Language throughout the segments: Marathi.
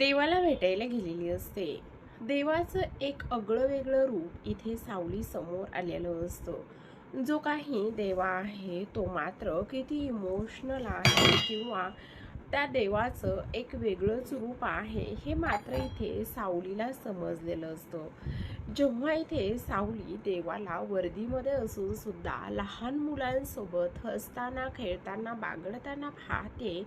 देवाला भेटायला गेलेली असते. देवाचं एक अगळं वेगळं रूप इथे सावली समोर आलेलं असतं. जो काही देवा आहे तो मात्र किती इमोशनल आहे किंवा त्या देवाचं एक वेगळंच रूप आहे हे मात्र इथे सावलीला समजलेलं असतं. जेव्हा इथे सावली देवाला वर्दीमध्ये असून सुद्धा लहान मुलांसोबत हसताना खेळताना बागडताना पाहते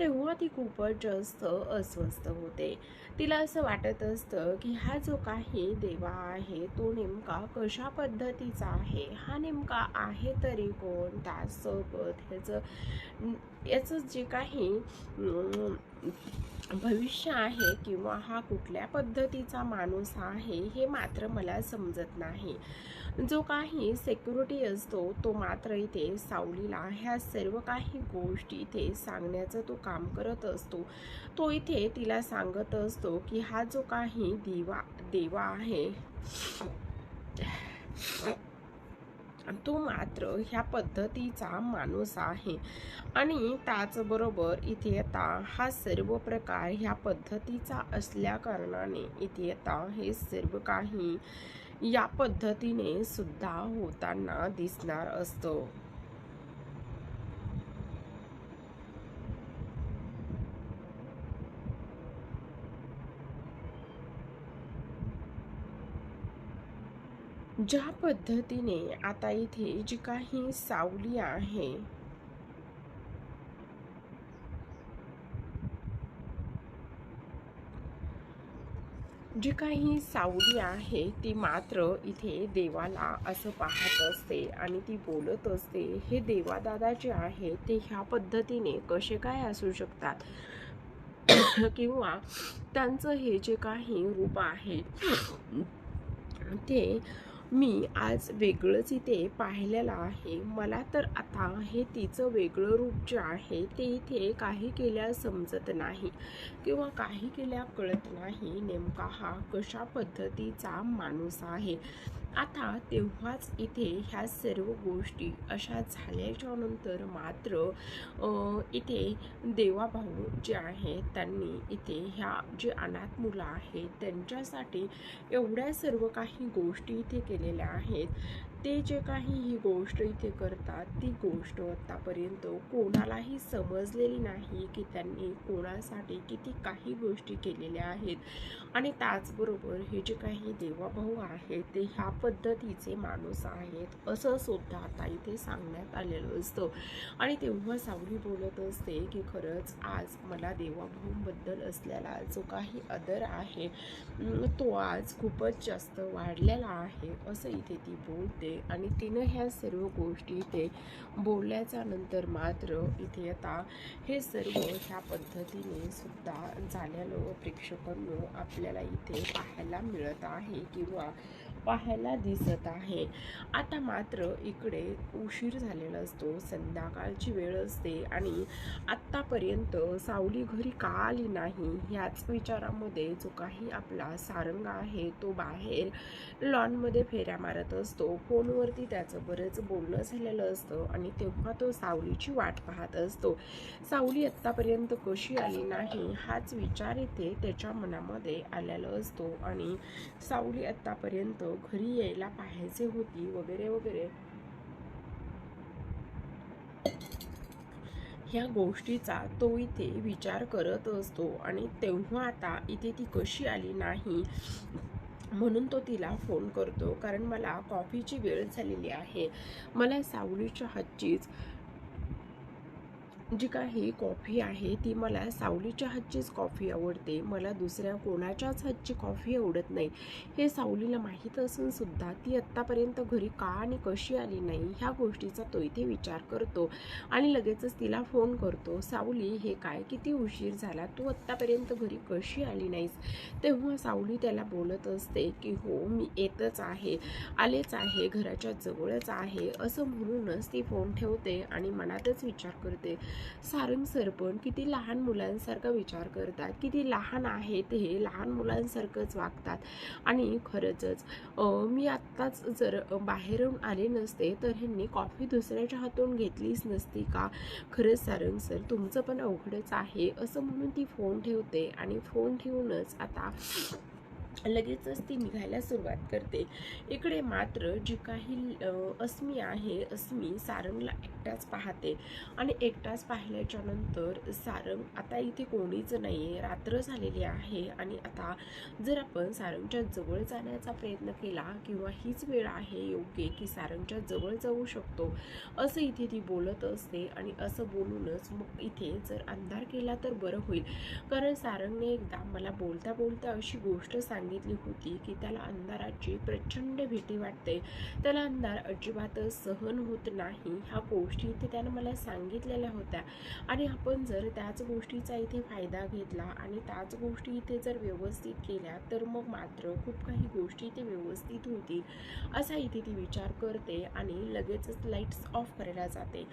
तेव्हा ती खूपच जास्त अस्वस्थ होते. तिला असं वाटत असतं की हा जो काही देवा आहे तो नेमका कशा पद्धतीचा आहे? हा नेमका आहे तरी कोण? त्यासोबत ह्याचं याचं जे काही भविष्य आहे किंवा हा कुठल्या पद्धतीचा माणूस आहे हे मात्र मला समजत नाही. जो काही सेक्युरिटी असतो तो मात्र इथे सावलीला ह्या सर्व काही गोष्टी इथे सांगण्याचं तो काम करत असतो. तो इथे तिला सांगत असतो की हा जो काही दिवा देवा आहे तो मात्र ह्या पद्धतीचा माणूस आहे. आणि त्याचबरोबर इथे हा सर्व प्रकार ह्या पद्धतीचा असल्या कारणाने इथे हे सर्व काही या पद्धतीने सुद्धा होताना दिसणार असतं. ज्या पद्धतीने आता इथे जी काही सावली आहे जी काही सावली आहे ती मात्र इथे देवाला असं पाहत असते आणि ती बोलत असते हे देवादादा जे आहे ते ह्या पद्धतीने कसे काय असू शकतात? किंवा त्यांचं हे जे काही रूप आहे ते मी आज वेगळंच इथे पाहिलेलं आहे. मला तर आता हे तिचं वेगळं रूप जे आहे ते इथे काही केल्या समजत नाही किंवा काही केल्या कळत नाही. नेमका हा कशा पद्धतीचा माणूस आहे? आता तेव्हाच इथे ह्या सर्व गोष्टी अशा झाल्याच्यानंतर मात्र इथे देवाभाऊ जे आहे त्यांनी इथे ह्या जे अनाथ मुलं आहेत त्यांच्यासाठी एवढ्या सर्व काही गोष्टी इथे केलेल्या आहेत. ते जे काही ही गोष्ट इथे करतात ती गोष्ट आतापर्यंत कोणालाही समजलेली नाही की त्यांनी कोणासाठी किती काही गोष्टी केलेल्या आहेत. आणि त्याचबरोबर हे जे काही देवाभाऊ आहेत ते ह्या पद्धतीचे माणूस आहेत असं सुद्धा आता इथे सांगण्यात आलेलं असतं. आणि तेव्हा सावली बोलत असते की खरंच आज मला देवाभाऊंबद्दल असलेला जो काही आदर आहे तो आज खूपच जास्त वाढलेला आहे असं इथे ती बोलते. आणि तिनं ह्या सर्व गोष्टी इथे बोलल्याच्या नंतर मात्र इथे आता हे सर्व ह्या पद्धतीने सुद्धा झाल्यानं प्रेक्षकांनो आपल्याला इथे पाहायला मिळत आहे किंवा पाहायला दिसत आहे. आता मात्र इकडे उशीर झालेला असतो. संध्याकाळची वेळ असते आणि आत्तापर्यंत सावली घरी का आली नाही ह्याच विचारामध्ये जो काही आपला सारंग आहे तो बाहेर लॉनमध्ये फेऱ्या मारत असतो. फोनवरती त्याचं बरंच बोलणं झालेलं असतं आणि तेव्हा तो सावलीची वाट पाहत असतो. सावली आत्तापर्यंत कशी आली नाही हाच विचार इथे त्याच्या मनामध्ये आलेला असतो आणि सावली आत्तापर्यंत घरी यायला पाहायचे होती वगैरे वगैरे. ह्या गोष्टीचा तो इथे विचार करत असतो आणि तेव्हा आता इथे ती कशी आली नाही म्हणून तो तिला फोन करतो. कारण मला कॉफीची वेळ झालेली आहे. मला सावलीच्या हातचीच जी काही कॉफी आहे ती मला सावलीच्या हातचीच कॉफी आवडते. मला दुसऱ्या कोणाच्याच हातची कॉफी आवडत नाही. हे सावलीला माहीत असून सुद्धा ती आत्तापर्यंत घरी का आणि कशी आली नाही ह्या गोष्टीचा तो इथे विचार करतो आणि लगेचच तिला फोन करतो सावली हे काय? किती उशीर झाला? तू आत्तापर्यंत घरी कशी आली नाहीस? तेव्हा सावली त्याला बोलत असते की हो मी येतच आहे आलेच आहे घराच्या जवळच आहे. असं म्हणूनच ती फोन ठेवते आणि मनातच विचार करते. सारंग सर पण किती लहान मुलांसारखा विचार करतात किती लहान आहेत हे लहान मुलांसारखंच वागतात. आणि खरंचच मी आत्ताच जर बाहेरून आले नसते तर ह्यांनी कॉफी दुसऱ्याच्या हातून घेतलीच नसती का? खरंच सारंग सर तुमचं पण अवघडच आहे. असं म्हणून ती फोन ठेवते आणि फोन ठेवूनच आता लगेचच ती निघायला सुरुवात करते. इकडे मात्र जी काही अस्मी आहे अस्मी सारंगला एकटाच पाहते. आणि एकटाच पाहिल्याच्या नंतर सारंग आता इथे कोणीच नाही आहे रात्र झालेली आहे. आणि आता जर आपण सारंगच्या जवळ जाण्याचा प्रयत्न केला किंवा हीच वेळ आहे योग्य की सारंगच्या जवळ जाऊ शकतो असं इथे ती बोलत असते. आणि असं बोलूनच मग इथे जर अंधार केला तर बरं होईल. कारण सारंगने एकदा मला बोलता बोलता अशी गोष्ट सांग सांगितली होती की त्याला अंधाराची प्रचंड भीती वाटते. त्याला अंधार अजिबातच सहन होत नाही. ह्या गोष्टी इथे त्यानं मला सांगितलेल्या होत्या. आणि आपण जर त्याच गोष्टीचा इथे फायदा घेतला आणि त्याच गोष्टी इथे जर व्यवस्थित केल्या तर मग मात्र खूप काही गोष्टी इथे व्यवस्थित होतील असा इथे ती विचार करते आणि लगेचच लाईट्स ऑफ करायला जाते.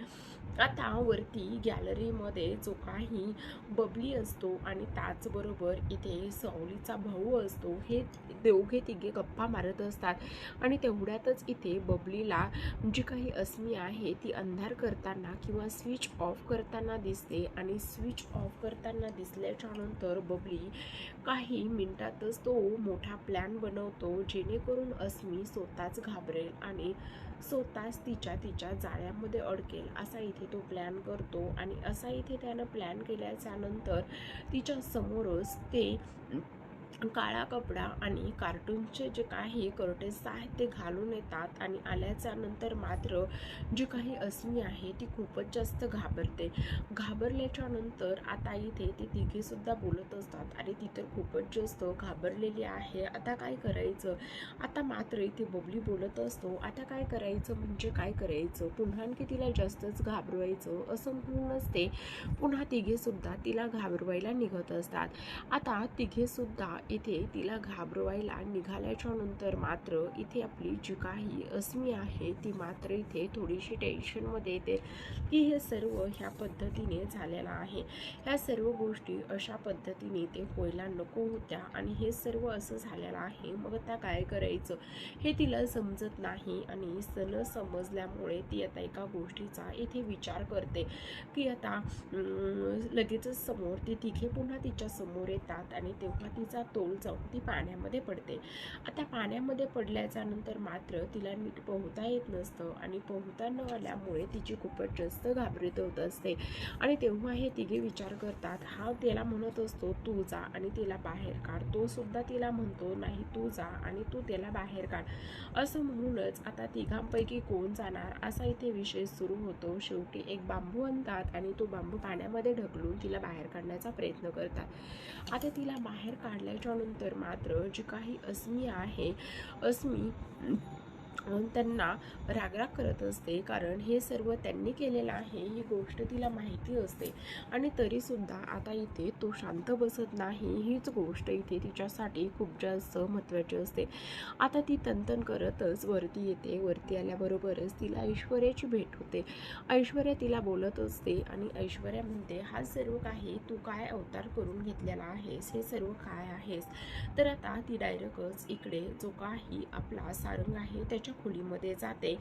आता वरती गॅलरीमध्ये जो काही बबली असतो आणि त्याचबरोबर इथे सावलीचा भाऊ असतो हे दोघे तिघे गप्पा मारत असतात. आणि तेवढ्यातच इथे बबलीला जी काही अस्मी आहे ती अंधार करताना किंवा स्विच ऑफ करताना दिसते. आणि स्विच ऑफ करताना दिसल्याच्या नंतर बबली काही मिनिटातच तो मोठा प्लॅन बनवतो जेणेकरून अस्मी स्वतःच घाबरेल आणि स्वतःच तिच्या तिच्या जाळ्यामध्ये अडकेल. असा इथे तो प्लॅन करतो आणि असा इथे त्यानं प्लॅन केल्याच्यानंतर तिच्या समोरच ते काळा कपडा आणि कार्टूनचे जे काही कर्टेन्स आहेत ते घालून येतात आणि आल्याच्यानंतर मात्र जी काही अस्मी आहे ती खूपच जास्त घाबरते. घाबरल्याच्या नंतर आता इथे ते तिघेसुद्धा बोलत असतात आणि ती तर खूपच जास्त घाबरलेली आहे. आता काय करायचं? आता मात्र इथे बबली बोलत असतो आता काय करायचं? म्हणजे काय करायचं? पुन्हा आणखी तिला जास्तच घाबरवायचं? असं म्हणूनच ते पुन्हा तिघेसुद्धा तिला घाबरवायला निघत असतात. आता तिघेसुद्धा इथे तिला घाबरवायला निघाल्याच्या नंतर मात्र इथे आपली जी काही अस्मी आहे ती मात्र इथे थोडीशी टेन्शनमध्ये येते की हे सर्व ह्या पद्धतीने झालेलं आहे. ह्या सर्व गोष्टी अशा पद्धतीने ते व्हायला नको होत्या आणि हे सर्व असं झालेलं आहे. मग आता काय करायचं? हे तिला समजत नाही आणि सण समजल्यामुळे ती आता एका गोष्टीचा इथे विचार करते की आता लगेचच समोर ती तिघे पुन्हा तिच्या समोर येतात आणि तेव्हा तिचा तो तोल जाऊन ती पाण्यामध्ये पडते. आता पाण्यामध्ये पडल्याच्या नंतर मात्र तिला नीट पोहता येत नसतं आणि पोहता न आल्यामुळे तिची खूपच जास्त घाबरीत होत असते. आणि तेव्हा हे तिघे विचार करतात हा त्याला म्हणत असतो तू जा आणि तिला बाहेर काढ. तो सुद्धा तिला म्हणतो नाही तू जा आणि तू त्याला बाहेर काढ. असं म्हणूनच आता तिघांपैकी कोण जाणार असा इथे विषय सुरू होतो. शेवटी एक बांबू आणतात आणि तो बांबू पाण्यामध्ये ढकलून तिला बाहेर काढण्याचा प्रयत्न करतात. आता तिला बाहेर काढल्याच्या त्याच्यानंतर मात्र जी काही अस्मी आहे अस्मी त्यांना रागराग करत असते. कारण हे सर्व त्यांनी केलेलं आहे ही गोष्ट तिला माहिती असते. आणि तरीसुद्धा आता इथे तो शांत बसत नाही हीच गोष्ट इथे तिच्यासाठी खूप जास्त महत्त्वाची असते. आता ती तंतन करतच वरती येते. वरती आल्याबरोबरच तिला ऐश्वर्याची भेट होते. ऐश्वर्या तिला बोलत असते आणि ऐश्वर्या म्हणते हा सर्व काही तू काय अवतार करून घेतलेला आहेस? हे सर्व काय आहेस? तर आता ती डायरेक्टच इकडे जो काही आपला सारंग आहे त्याच्या खोलीमध्ये जाते.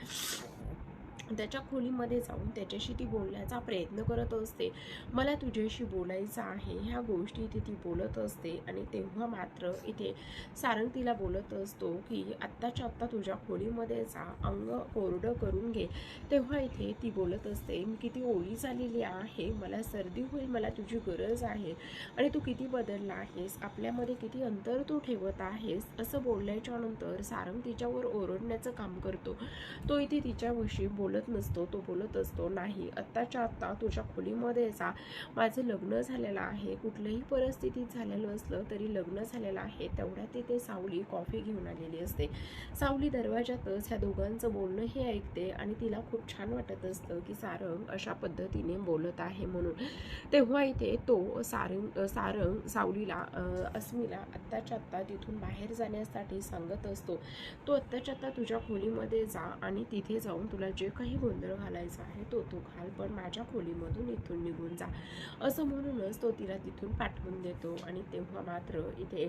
त्याच्या खोलीमध्ये जाऊन त्याच्याशी ती बोलण्याचा प्रयत्न करत असते. मला तुझ्याशी बोलायचं आहे ह्या गोष्टी इथे ती बोलत असते आणि तेव्हा मात्र इथे सारंग तिला बोलत असतो की आत्ताच्या आत्ता तुझ्या खोलीमध्ये जा अंग कोरडं करून घे. तेव्हा इथे ती बोलत असते मी किती ओळी झालेली आहे मला सर्दी होईल मला तुझी गरज आहे आणि तू किती बदलला आहेस आपल्यामध्ये किती अंतर तू ठेवत आहेस असं बोलल्याच्यानंतर सारंग तिच्यावर ओरडण्याचं काम करतो. तो इथे तिच्याविषयी बोल बोलत नसतो तो बोलत असतो नाही आत्ताच्या आत्ता तुझ्या खोलीमध्ये जा. माझं लग्न झालेलं आहे. कुठल्याही परिस्थितीत झालेलं असलं तरी लग्न झालेलं आहे. तेवढ्यात तिथे सावली कॉफी घेऊन आलेली असते. सावली दरवाजातच ह्या दोघांचं बोलणंही ऐकते आणि तिला खूप छान वाटत असतं की सारंग अशा पद्धतीने बोलत आहे म्हणून. तेव्हा इथे तो सारंग सारंग सावलीला अस्मीला आत्ताच्या आत्ता तिथून बाहेर जाण्यासाठी सांगत असतो. तो आत्ताच्या आत्ता तुझ्या खोलीमध्ये जा आणि तिथे जाऊन तुला जे काही गोंधळ घालायचा आहे तो तू घाल पण माझ्या खोलीमधून इथून निघून जा. असं म्हणूनच तो तिला तिथून पाठवून देतो. आणि तेव्हा मात्र इथे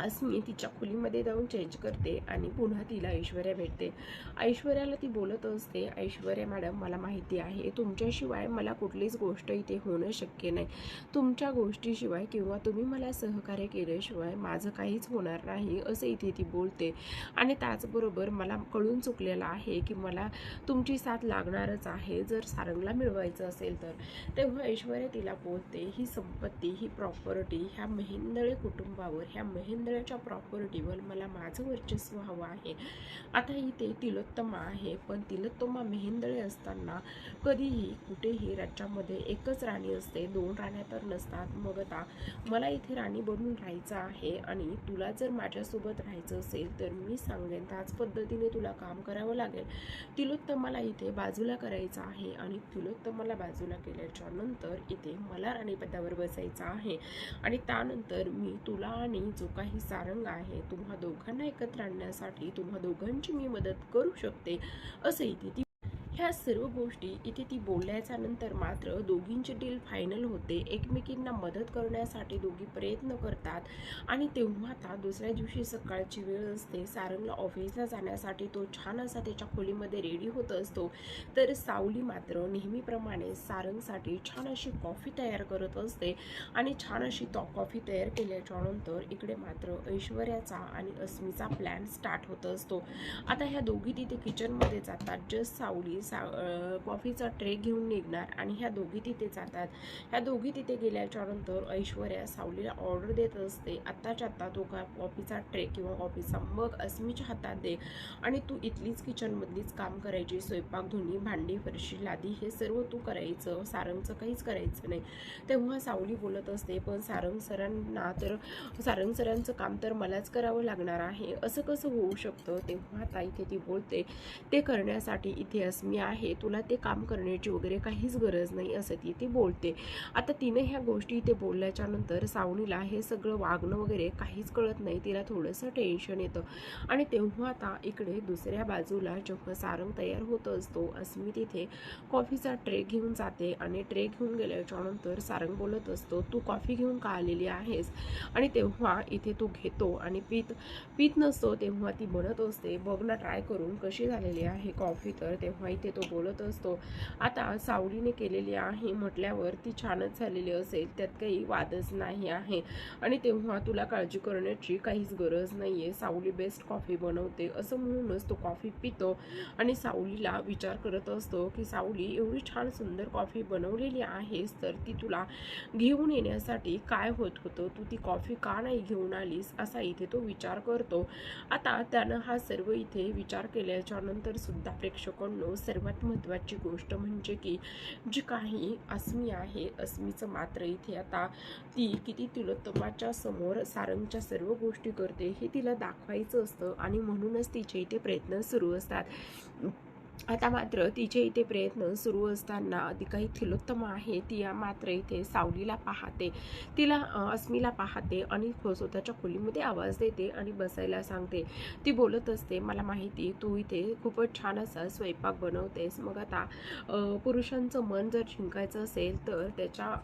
आज मी तिच्या खोलीमध्ये जाऊन चेंज करते आणि पुन्हा तिला ऐश्वर्या भेटते. ऐश्वर्याला ती बोलत असते ऐश्वर्या मॅडम मला माहिती आहे तुमच्याशिवाय मला कुठलीच गोष्ट इथे होणं शक्य नाही. तुमच्या गोष्टीशिवाय किंवा तुम्ही मला सहकार्य केल्याशिवाय माझं काहीच होणार नाही असं इथे ती बोलते. आणि त्याचबरोबर मला कळून चुकलेलं आहे की मला तुमची साथ लागणारच आहे जर सारंगला मिळवायचं असेल तर. तेव्हा ऐश्वर्या तिला बोलते ही संपत्ती ही प्रॉपर्टी ह्या मेहेंदळे कुटुंबावर ह्या मेहेंदळ्याच्या प्रॉपर्टीवर मला माझं वर्चस्व हवं आहे. आता इथे तिलोत्तमा आहे पण तिलोत्तमा मेहेंदळे असताना कधीही कुठेही राज्यामध्ये एकच राणी असते दोन राण्या तर नसतात. मग आता मला इथे राणी बनून राहायचं आहे आणि तुला जर माझ्यासोबत राहायचं असेल तर मी सांगेन. त्याच पद्धतीने तुला काम करावं लागेल. तिलोत्तमाला इथे बाजूला करायचं आहे आणि तिलोत्तमाला बाजूला केल्याच्यानंतर इथे मला राणीपदावर बसायचं आहे. आणि त्यानंतर मी तुला आणि जो काही सारंग आहे. तुम्हा दोघांना एकत्र आणण्यासाठी तुम्हा दोघांची मी मदत करू शकते असंही ती ह्या सर्व गोष्टी इथे ती बोलल्याच्या नंतर मात्र दोघींची डील फायनल होते. एकमेकींना मदत करण्यासाठी दोघी प्रयत्न करतात आणि तेव्हा आता दुसऱ्या दिवशी सकाळची वेळ असते. सारंगला ऑफिसला जाण्यासाठी तो छान असा त्याच्या खोलीमध्ये रेडी होत असतो. तर सावली मात्र नेहमीप्रमाणे सारंगसाठी छान अशी कॉफी तयार करत असते आणि छान अशी तो कॉफी तयार केल्याच्यानंतर इकडे मात्र ऐश्वर्याचा आणि अस्मीचा प्लॅन स्टार्ट होत असतो. आता ह्या दोघी तिथे किचनमध्ये जातात. जस्ट सावली सा कॉफीचा ट्रे घेऊन निघणार आणि ह्या दोघी तिथे जातात. ह्या दोघी तिथे गेल्याच्यानंतर ऐश्वर्या सावलीला ऑर्डर देत असते. आत्ताच्या आत्ता तो का कॉफीचा ट्रे किंवा कॉफीचा मग अस्मीच्या हातात दे आणि तू इथलीच किचनमधलीच काम करायची स्वयंपाक धुणी भांडी फरशी लादी हे सर्व तू करायचं. सारंगचं काहीच करायचं नाही. तेव्हा सावली बोलत असते पण सारंग सरांना तर सारंग सरांचं काम तर मलाच करावं लागणार आहे. असं कसं होऊ शकतं? तेव्हा आता इथे ती बोलते ते करण्यासाठी इथे अस्मी आहे तुला ते काम करण्याची वगैरे काहीच गरज नाही असं ती ती बोलते. आता तिने ह्या गोष्टी इथे बोलल्याच्या नंतर सावनीला हे सगळं वागणं वगैरे काहीच कळत नाही तिला थोडंसं टेन्शन येतं. आणि तेव्हा आता इकडे दुसऱ्या बाजूला जेव्हा सारंग तयार होत असतो अस्मी तिथे कॉफीचा ट्रे घेऊन जाते आणि ट्रे घेऊन गेल्याच्यानंतर सारंग बोलत असतो तू कॉफी घेऊन का आलेली आहेस? आणि तेव्हा इथे तू घेतो आणि पीत पीत नसतो तेव्हा ती म्हणत असते बघ ना ट्राय करून कशी झालेली आहे कॉफी? तर तेव्हा इथे तो बोलत असतो. आता सावलीने केलेली आहे म्हटल्यावर ती छानच झालेली असेल त्यात काही वादच नाही आहे. आणि तेव्हा तुला काळजी करण्याची काहीच गरज नाही आहे सावली बेस्ट कॉफी बनवते असं म्हणूनच तो कॉफी पितो. आणि सावलीला विचार करत असतो की सावली एवढी छान सुंदर कॉफी बनवलेली आहेस तर ती तुला घेऊन येण्यासाठी काय होत होतं? तू ती कॉफी का नाही घेऊन आलीस? असा इथे तो विचार करतो. आता त्यानं हा सर्व इथे विचार केल्याच्यानंतर सुद्धा प्रेक्षकांनो सर्वात महत्त्वाची गोष्ट म्हणजे की जी काही अस्मी आहे अस्मीचं मात्र इथे आता ती किती तिलोत्तमाच्या समोर सारंगच्या सर्व गोष्टी करते हे तिला दाखवायचं असतं आणि म्हणूनच तिचे इथे प्रयत्न सुरू असतात. आता मात्र तिचे इथे प्रयत्न सुरू असताना ती काही थिलोत्तम आहे. ती मात्र इथे सावलीला पाहते. तिला अस्मीला पाहते आणि स्वतःच्या खोलीमध्ये आवाज देते आणि बसायला सांगते. ती बोलत असते मला माहिती तू इथे खूपच छान असा स्वयंपाक बनवतेस. मग आता पुरुषांचं मन जर जिंकायचं असेल तर त्याच्या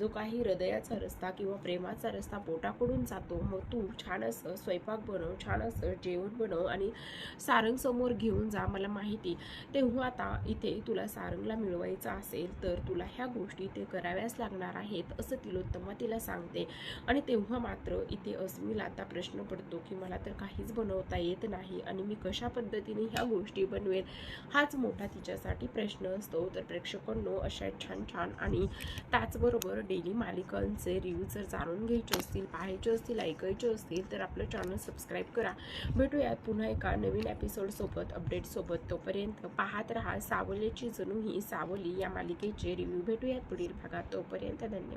जो काही हृदयाचा रस्ता किंवा प्रेमाचा रस्ता पोटाकडून जातो. मग तू छान असं स्वयंपाक बनव छान असं जेवण बनव आणि सारंग समोर घेऊन जा. मला माहिती माहिती. तेव्हा आता इथे तुला सारंगला मिळवायचं असेल तर तुला ह्या गोष्टी ते कराव्याच लागणार आहेत असं तिलोत्तमा तिला सांगते. आणि तेव्हा मात्र इथे अस्मिला आता प्रश्न पडतो की मला तर काहीच बनवता येत नाही आणि मी कशा पद्धतीने ह्या गोष्टी बनवेल हाच मोठा तिच्यासाठी प्रश्न असतो. तर प्रेक्षकांनो अशा छान छान आणि त्याचबरोबर डेली मालिकांचे रिव्ह्यू जर जाणून घ्यायचे असतील पाहायचे असतील ऐकायचे असतील तर आपलं चॅनल सबस्क्राईब करा. भेटूयात पुन्हा एका नवीन एपिसोडसोबत अपडेटसोबत तोपर्यंत पाहत रहा सावलीची जणू ही सावली या मालिकेचे रिव्ह्यू भेटूयात पुढील भागात. तोपर्यंत धन्यवाद.